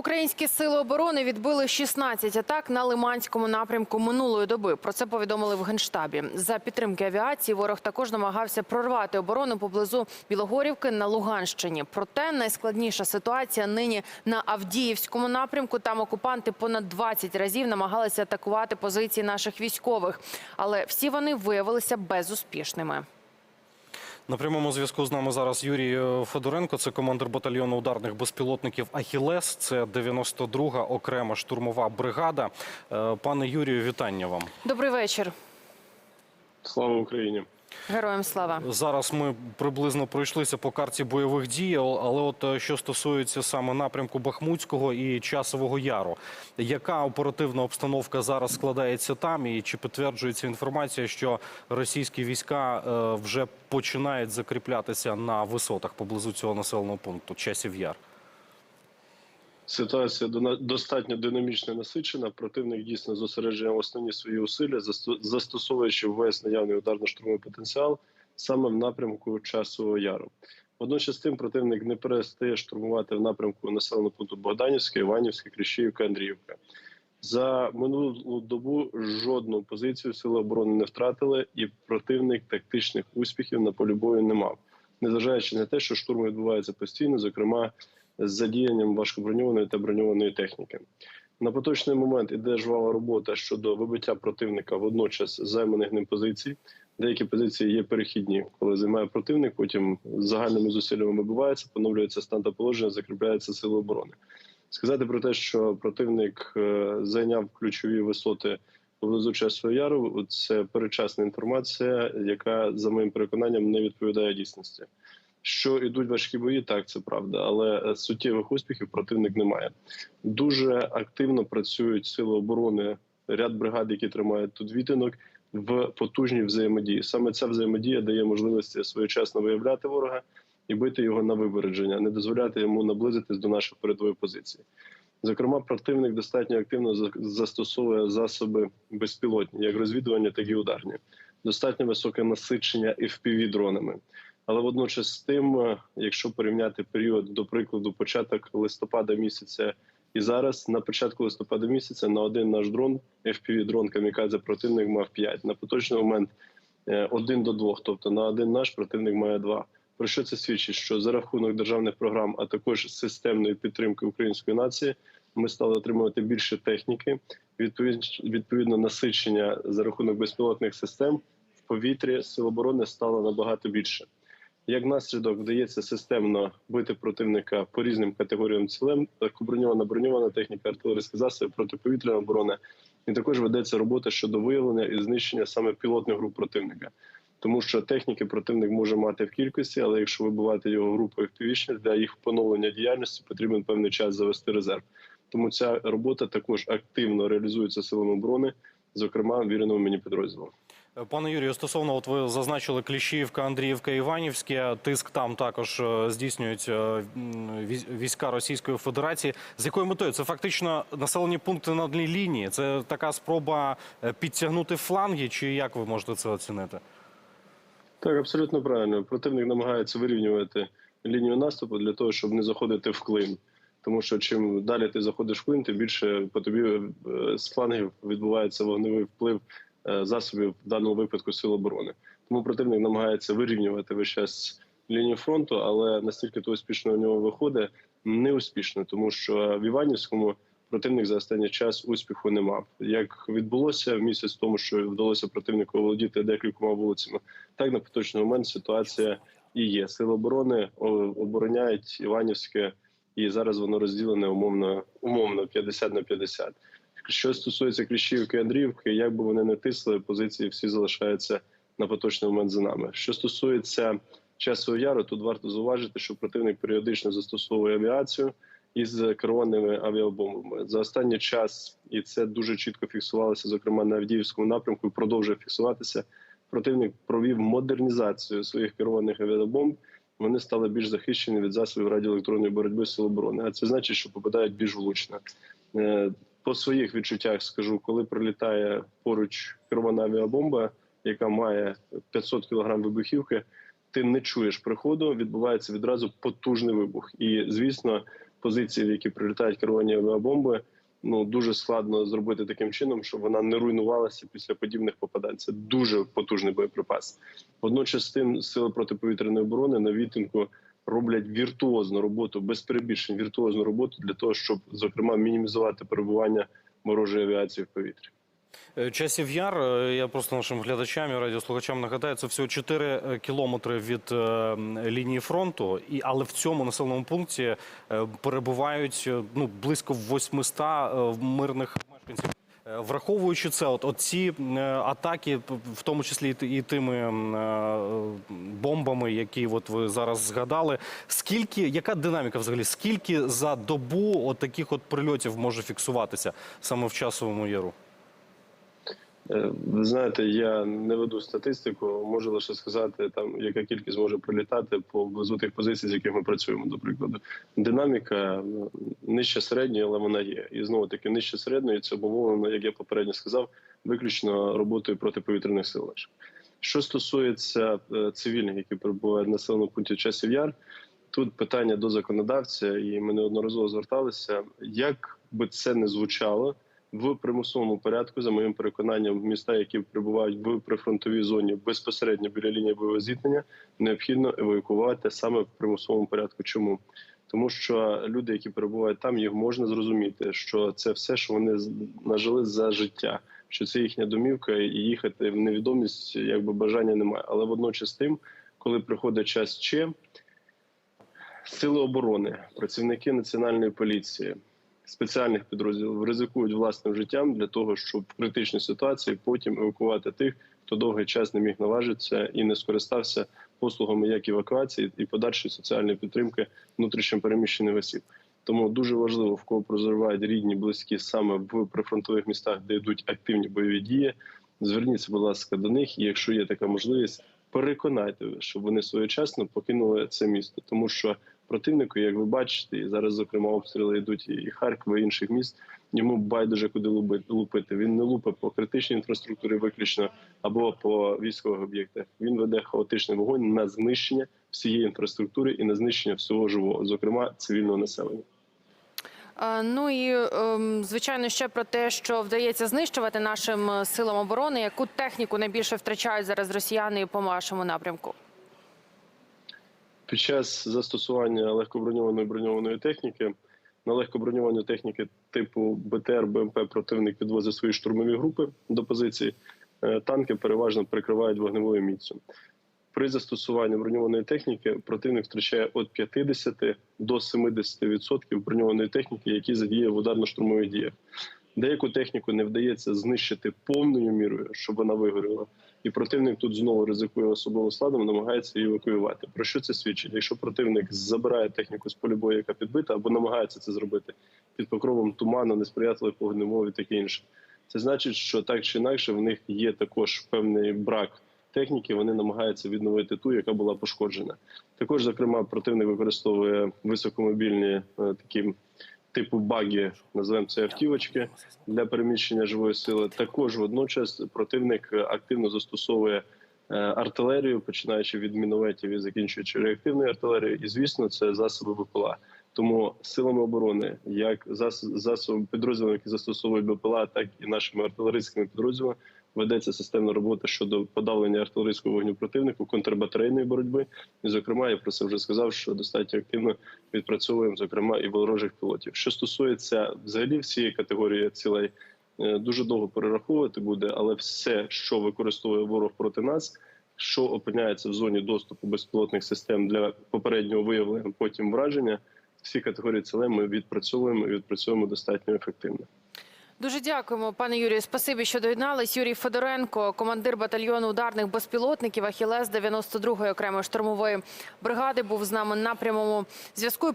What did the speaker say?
Українські сили оборони відбили 16 атак на Лиманському напрямку минулої доби. Про це повідомили в генштабі. За підтримки авіації ворог також намагався прорвати оборону поблизу Білогорівки на Луганщині. Проте найскладніша ситуація нині на Авдіївському напрямку. Там окупанти понад 20 разів намагалися атакувати позиції наших військових, але всі вони виявилися безуспішними. На прямому зв'язку з нами зараз Юрій е, Федоренко, це командир батальйону ударних безпілотників Ахілес. Це 92-га окрема штурмова бригада. Е, Пане Юрію, вітання вам. Добрий вечір. Слава Україні! Героям слава. Зараз ми приблизно пройшлися по карті бойових дій, але от е, що стосується саме напрямку Бахмутського і Часового Яру, яка оперативна обстановка зараз складається там, і чи підтверджується інформація, що російські війська е, вже починають закріплятися на висотах поблизу цього населеного пункту Часів Яр? Ситуація достатньо динамічно насичена. Противник дійсно зосереджує основні свої усилля, засто- застосовуючи весь наявний ударно-штурмовий потенціал саме в напрямку часового яру. Водночас тим противник не перестає штурмувати в напрямку населеного пункту Богданівська, Іванівська, Кріщіївка, Андріївка. За минулу добу жодну позицію сили оборони не втратили, і противник тактичних успіхів на полі бою не мав, незважаючи на те, що штурм відбувається постійно, зокрема з задіянням важкоброньованої та броньованої техніки. На поточний момент іде жвава робота щодо вибиття противника водночас займаних ним позицій. Деякі позиції є перехідні, коли займає противник, потім загальними зусиллями вибивається, поновлюється стан та положення, закріпляється сили оборони. Сказати про те, що противник е, зайняв ключові висоти поблизу Часового Яру, це передчасна інформація, яка за моїм переконанням не відповідає дійсності. Що ідуть важкі бої, так це правда, але е, суттєвих успіхів противник не має. Дуже активно працюють сили оборони, ряд бригад, які тримають тут відтинок в потужній взаємодії. Саме ця взаємодія дає можливості своєчасно виявляти ворога і бити його на випередження, не дозволяти йому наблизитись до наших передової позиції. Зокрема, противник достатньо активно застосовує засоби безпілотні, як розвідування, так і ударні. Достатньо високе насичення fpv дронами. Але водночас з тим, е, якщо порівняти період, до прикладу, початок листопада місяця і зараз, на початку листопада місяця на один наш дрон, fpv дрон камікадзе противник мав 5. На поточний момент е, один до двох, тобто на один наш противник має два. Про що це свідчить? Що за рахунок державних програм, а також системної підтримки української нації, ми стали отримувати більше техніки, відповідно, насичення за рахунок безпілотних систем в повітрі сил оборони стало набагато більше. Як наслідок вдається системно бити противника по різним категоріям цілем, так броньована броньована техніка, артилерійські засоби, протиповітряна оборона, і також ведеться робота щодо виявлення і знищення саме пілотних груп противника. Тому що техніки противник може мати в кількості, але якщо вибивати його групою впівічних, для їх поновлення діяльності потрібен певний час завести резерв. Тому ця робота також активно реалізується силами оборони, зокрема віреному мені підрозділом. Е, Пане Юрію, стосовно от ви зазначили Кліщіївка, Андріївка, Іванівське. Тиск там також е, здійснюють е, війська Російської Федерації. З якою метою? Це фактично населені пункти на одній лінії. Це така спроба підтягнути фланги, чи як ви можете це оцінити? Так, абсолютно правильно. Противник намагається вирівнювати лінію наступу для того, щоб не заходити в клин. Тому що чим далі ти заходиш в клин, тим більше по тобі з флангів відбувається вогневий вплив засобів в даному випадку сил оборони. Тому противник намагається вирівнювати весь час лінію фронту, але настільки то успішно у нього виходить, не успішно, тому що в Іванівському противник за останній час успіху не мав. Як відбулося місяць тому, що вдалося противнику володіти декількома вулицями, так на поточний момент ситуація і є. Сили оборони обороняють Іванівське, і зараз воно розділене умовно, умовно 50 на 50. Що стосується Кліщівки і Андріївки, як би вони не тисли, позиції всі залишаються на поточний момент за нами. Що стосується часового яру, тут варто зауважити, що противник періодично застосовує авіацію із керованими авіабомбами за останній час, і це дуже чітко фіксувалося, зокрема на Авдіївському напрямку, і продовжує фіксуватися. Противник провів модернізацію своїх керованих авіабомб. Вони стали більш захищені від засобів радіоелектронної боротьби сил оборони. А це значить, що попадають більш влучно. По своїх відчуттях скажу, коли прилітає поруч керована авіабомба, яка має 500 кг вибухівки, ти не чуєш приходу, відбувається відразу потужний вибух. І звісно, позиції, в які прилітають керовані авіабомби, ну дуже складно зробити таким чином, щоб вона не руйнувалася після подібних попадань. Це дуже потужний боєприпас. Водночас тим сили протиповітряної оборони на відтинку роблять віртуозну роботу, без перебільшень віртуозну роботу для того, щоб зокрема мінімізувати перебування ворожої авіації в повітрі. Е, Часів Яр, е, я просто нашим глядачам і радіослухачам нагадаю, це всього 4 кілометри від е, лінії фронту, і але в цьому населеному пункті е, перебувають е, ну близько 800 е, мирних мешканців. Е, Враховуючи це, от, от ці е, атаки, в тому числі і, тими е, бомбами, які от ви зараз згадали, скільки яка динаміка взагалі? Скільки за добу от таких от прильотів може фіксуватися саме в часовому яру? Е, Ви знаєте, я не веду статистику, можу лише сказати, там яка кількість може прилітати поблизу тих позицій, з якими ми працюємо. До прикладу, динаміка ну, нижче середньої, але вона є. І знову таки нижче середньої це обумовлено, як я попередньо сказав, виключно роботою протиповітряних сил. Що стосується е, цивільних, які перебувають в населеному пункті часів яр, тут питання до законодавця, і ми неодноразово зверталися. Як би це не звучало, в примусовому порядку, за моїм переконанням, міста, які перебувають в прифронтовій зоні безпосередньо біля лінії бойового зіткнення, необхідно евакуювати саме в примусовому порядку. Чому? Тому що люди, які перебувають там, їх можна зрозуміти, що це все, що вони нажили за життя, що це їхня домівка, і їхати в невідомість, якби бажання немає. Але водночас тим, коли приходить час ще, сили оборони, працівники національної поліції, спеціальних підрозділів ризикують власним життям для того, щоб в критичній ситуації потім евакувати тих, хто довгий час не міг наважитися і не скористався послугами як евакуації і подальшої соціальної підтримки внутрішньо переміщених осіб. Тому дуже важливо, в кого проживають рідні, близькі саме в прифронтових містах, де йдуть активні бойові дії. Зверніться, будь ласка, до них, і якщо є така можливість, переконайте, щоб вони своєчасно покинули це місто, тому що противнику, як ви бачите, і зараз зокрема обстріли йдуть і Харкова, і інших міст. Йому байдуже куди лупити. Він не лупить по критичній інфраструктурі, виключно або по військових об'єктах. Він веде хаотичний вогонь на знищення всієї інфраструктури і на знищення всього живого, зокрема цивільного населення. Ну і ем, звичайно ще про те, що вдається знищувати нашим е, силам оборони. Яку техніку найбільше втрачають зараз росіяни по вашому напрямку? Під час застосування легкоброньованої броньованої техніки на легкоброньовані техніки типу БТР БМП противник відвозить свої штурмові групи до позиції. Е, Танки переважно прикривають вогневою міцю. При застосуванні броньованої техніки противник втрачає від 50 до 70% броньованої техніки, які задіє в ударно-штурмових діях. Деяку техніку не вдається знищити повною мірою, щоб вона вигоріла. І противник тут знову ризикує особовим складом, намагається її евакуювати. Про що це свідчить? Якщо противник забирає техніку з полі бою, яка підбита, або намагається це зробити під покровом туману, несприятливих погодних і таке інше, це значить, що так чи інакше в них є також певний брак техніки. Вони намагаються відновити ту, яка була пошкоджена. Також, зокрема, противник використовує високомобільні е, такі типу баги, називаємо це автівочки для переміщення живої сили. Також водночас противник активно застосовує е, артилерію, починаючи від мінометів і закінчуючи реактивною артилерією. І звісно, це засоби БПЛА. Тому силами оборони, як зас- засобами підрозділами, які застосовують БПЛА, так і нашими артилерійськими підрозділами, ведеться системна робота щодо подавлення артилерійського вогню противнику, контрбатарейної боротьби. І, зокрема, я про це вже сказав, що достатньо активно відпрацьовуємо, зокрема, і ворожих пілотів. Що стосується взагалі всієї категорії цілей, е, дуже довго перераховувати буде, але все, що використовує ворог проти нас, що опиняється в зоні доступу безпілотних систем для попереднього виявлення, потім враження. Всі категорії цілей ми відпрацьовуємо і відпрацьовуємо достатньо ефективно. Дуже дякуємо, пане Юрію. Спасибі, що доєднались. Юрій Федоренко, командир батальйону ударних безпілотників Ахілес 92-ї окремої штурмової бригади, був з нами на прямому зв'язку.